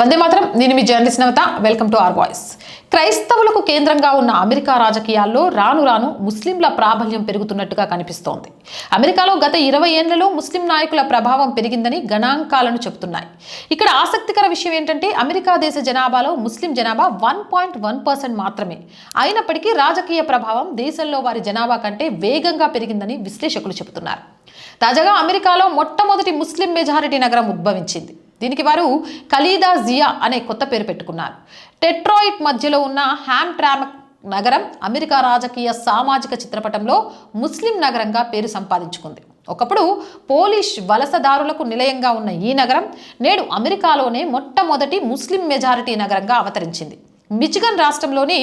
వందే మాత్రం. నేను మీ journalist Navatha. Welcome to R voice. క్రైస్తవులకు కేంద్రంగా ఉన్న అమెరికా రాజకీయాల్లో రాను రాను ముస్లింల ప్రాబల్యం పెరుగుతున్నట్టుగా కనిపిస్తోంది. అమెరికాలో గత ఇరవై ఏళ్ళలో ముస్లిం నాయకుల ప్రభావం పెరిగిందని గణాంకాలను చెబుతున్నాయి. ఇక్కడ ఆసక్తికర విషయం ఏంటంటే అమెరికా దేశ జనాభాలో ముస్లిం జనాభా వన్ పాయింట్ వన్ పర్సెంట్ మాత్రమే. అయినప్పటికీ రాజకీయ ప్రభావం దేశంలో వారి జనాభా కంటే వేగంగా పెరిగిందని విశ్లేషకులు చెబుతున్నారు. తాజాగా అమెరికాలో మొట్టమొదటి ముస్లిం మెజారిటీ నగరం ఉద్భవించింది. దీనికి వారు ఖలీదా జియా అనే కొత్త పేరు పెట్టుకున్నారు. టెట్రాయిట్ మధ్యలో ఉన్న హ్యామ్ ట్రామక్ నగరం అమెరికా రాజకీయ సామాజిక చిత్రపటంలో ముస్లిం నగరంగా పేరు సంపాదించుకుంది. ఒకప్పుడు పోలిష్ వలసదారులకు నిలయంగా ఉన్న ఈ నగరం నేడు అమెరికాలోనే మొట్టమొదటి ముస్లిం మెజారిటీ నగరంగా అవతరించింది. మిచిగన్ రాష్ట్రంలోని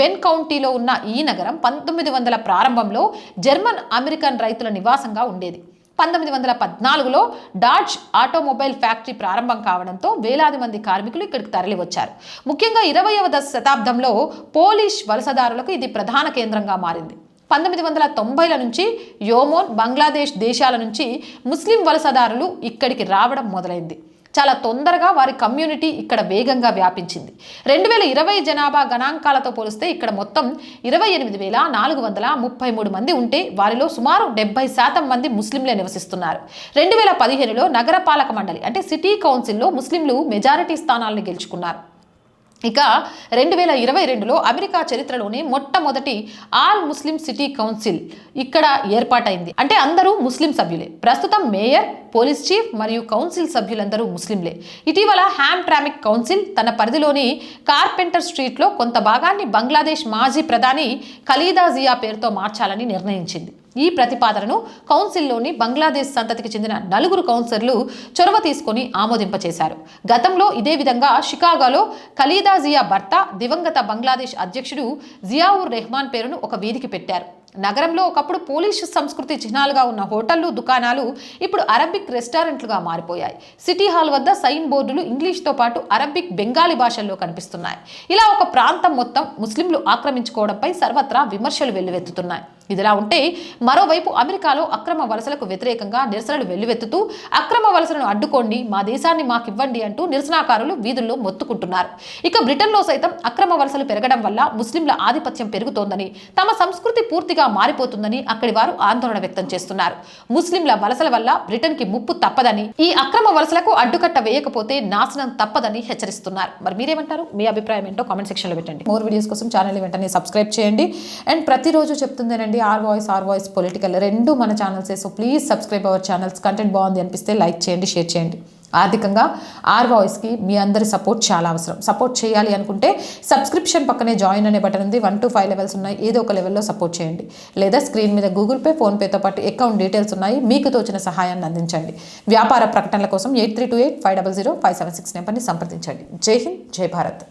వెన్ కౌంటీలో ఉన్న ఈ నగరం పంతొమ్మిది వందల ప్రారంభంలో జర్మన్ అమెరికన్ రైతుల నివాసంగా ఉండేది. పంతొమ్మిది వందల పద్నాలుగులో డాడ్జ్ ఆటోమొబైల్ ఫ్యాక్టరీ ప్రారంభం కావడంతో వేలాది మంది కార్మికులు ఇక్కడికి తరలివచ్చారు. ముఖ్యంగా ఇరవయవ దశ శతాబ్దంలో పోలిష్ వలసదారులకు ఇది ప్రధాన కేంద్రంగా మారింది. పంతొమ్మిది వందల తొంభైల నుంచి యోమోన్ బంగ్లాదేశ్ దేశాల నుంచి ముస్లిం వలసదారులు ఇక్కడికి రావడం మొదలైంది. చాలా తొందరగా వారి కమ్యూనిటీ ఇక్కడ వేగంగా వ్యాపించింది. రెండు వేల ఇరవై జనాభా గణాంకాలతో పోలిస్తే ఇక్కడ మొత్తం ఇరవై ఎనిమిది వేల నాలుగు వందల ముప్పై మూడు మంది ఉంటే వారిలో సుమారు డెబ్బై శాతం మంది ముస్లింలే నివసిస్తున్నారు. రెండు వేల పదిహేనులో నగరపాలక మండలి అంటే సిటీ కౌన్సిల్లో ముస్లింలు మెజారిటీ స్థానాలను గెలుచుకున్నారు. ఇక రెండు వేల ఇరవై రెండులో అమెరికా చరిత్రలోనే మొట్టమొదటి ఆల్ ముస్లిం సిటీ కౌన్సిల్ ఇక్కడ ఏర్పాటైంది. అంటే అందరూ ముస్లిం సభ్యులే. ప్రస్తుతం మేయర్ పోలీస్ చీఫ్ మరియు కౌన్సిల్ సభ్యులందరూ ముస్లింలే. ఇటీవల హ్యామ్ ట్రామిక్ కౌన్సిల్ తన పరిధిలోని కార్పెంటర్ స్ట్రీట్లో కొంత భాగాన్ని బంగ్లాదేశ్ మాజీ ప్రధాని ఖలీదా జియా పేరుతో మార్చాలని నిర్ణయించింది. ఈ ప్రతిపాదనను కౌన్సిల్లోని బంగ్లాదేశ్ సంతతికి చెందిన నలుగురు కౌన్సిలర్లు చొరవ తీసుకొని ఆమోదింపచేశారు. గతంలో ఇదే విధంగా షికాగోలో ఖలీదా జియా భర్త దివంగత బంగ్లాదేశ్ అధ్యక్షుడు జియావుర్ రెహమాన్ పేరును ఒక వీధికి పెట్టారు. నగరంలో ఒకప్పుడు పోలీష్ సంస్కృతి చిహ్నాలుగా ఉన్న హోటళ్ళు దుకాణాలు ఇప్పుడు అరబిక్ రెస్టారెంట్లుగా మారిపోయాయి. సిటీ హాల్ వద్ద సైన్ బోర్డులు ఇంగ్లీష్తో పాటు అరబిక్ బెంగాలీ భాషల్లో కనిపిస్తున్నాయి. ఇలా ఒక ప్రాంతం మొత్తం ముస్లింలు ఆక్రమించుకోవడంపై సర్వత్రా విమర్శలు వెల్లువెత్తుతున్నాయి. ఇదిలా ఉంటే మరోవైపు అమెరికాలో అక్రమ వలసలకు వ్యతిరేకంగా నిరసనలు వెల్లువెత్తుతూ అక్రమ వలసలను అడ్డుకోండి మా దేశాన్ని మాకివ్వండి అంటూ నిరసనాకారులు వీధుల్లో మొత్తుకుంటున్నారు. ఇక బ్రిటన్లో సైతం అక్రమ వలసలు పెరగడం వల్ల ముస్లింల ఆధిపత్యం పెరుగుతోందని తమ సంస్కృతి పూర్తిగా మారిపోతుందని అక్కడి వారు ఆందోళన వ్యక్తం చేస్తున్నారు. ముస్లింల వలసల వల్ల బ్రిటన్కి ముప్పు తప్పదని ఈ అక్రమ వలసలకు అడ్డుకట్ట వేయకపోతే నాశనం తప్పదని హెచ్చరిస్తున్నారు. మరి మీరేమంటారు? మీ అభిప్రాయం ఏంటో కామెంట్ సెక్షన్లో పెట్టండి. మోర్ వీడియోస్ కోసం ఛానల్ వెంటనే సబ్స్క్రైబ్ చేయండి. అండ్ ప్రతిరోజు చెప్తుందేనండి R voice R voice political రెండు మన ఛానల్సే so please subscribe our channels content బాగుంది అనిపిస్తే లైక్ చేయండి షేర్ చేయండి. ఆర్థికంగా ఆర్ వాయిస్కి మీ అందరి సపోర్ట్ చాలా అవసరం. సపోర్ట్ చేయాలి అనుకుంటే సబ్స్క్రిప్షన్ పక్కనే జాయిన్ అనే బటన్ ఉంది. వన్ టు ఫైవ్ లెవెల్స్ ఉన్నాయి. ఏదో ఒక లెవెల్లో సపోర్ట్ చేయండి. లేదా స్క్రీన్ మీద గూగుల్ పే ఫోన్పేతో పాటు అకౌంట్ డీటెయిల్స్ ఉన్నాయి. మీకు తోచిన సహాయాన్ని అందించండి. వ్యాపార ప్రకటనల కోసం eight three two eight five double zero five seven six నెంబర్ని సంప్రదించండి. జై హింద్ జై భారత్.